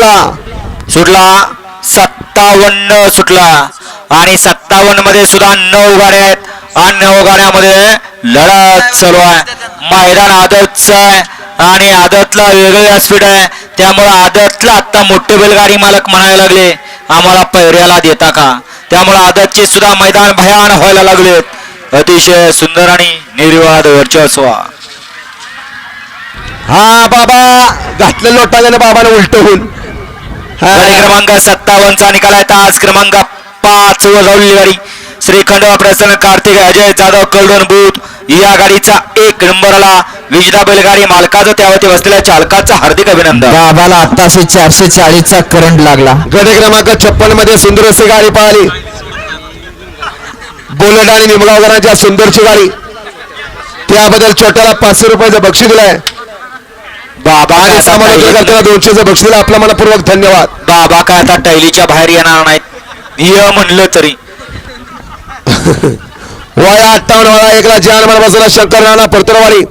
सुटला. सुटला. सत्तावन्न सुटला. आणि सत्तावन्नमध्ये सुद्धा नऊ गाड्या आहेत. आणि नऊ गाड्यामध्ये लढत चालू आहे. मैदान आदतच आहे. आणि आदतला वेगळं स्पीड आहे. त्यामुळे आदतला आता मोठे बैलगाडी मालक म्हणायला लागले. आम्हाला पैऱ्याला देता का? त्यामुळे आदतचे सुद्धा मैदान भयान व्हायला लागलेत. अतिशय सुंदर आणि निर्वाद वर्चस्व. हा बाबा. घातलं लोटा गेलं बाबाने उलट होऊन क्रमांक सत्तावन्नचा निकाल आहे. तास क्रमांक पाच वर जाऊली गाडी श्रीखंड प्रसन्न कार्तिक अजय जाधव कलडोन बूथ या गाडीचा एक नंबर आला. विजदा बैलगाडी मालकाचं त्यावरती बसलेल्या चालकाचं हार्दिक अभिनंदन. बाबाला आताशी चारशे चाळीसचा करंट लागला. गट क्रमांक छप्पनमध्ये सुंदर अशी गाडी पळाली बोलड आणि निमगावकरांच्या सुंदरची गाडी. त्याबद्दल छोट्याला पाचशे रुपयाचं बक्षीस दिलंय. बाबा आणि आता समालोचन टैली- करताना दोनशेचं बक्षीस आपला मनपूर्वक धन्यवाद. बाबा काय आता टैलीच्या बाहेर येणार नाहीत. ये म्हणलं तरी. वया अठ्ठावन्न वाळा एकला जान बसला शंकर राणा परतरवाडी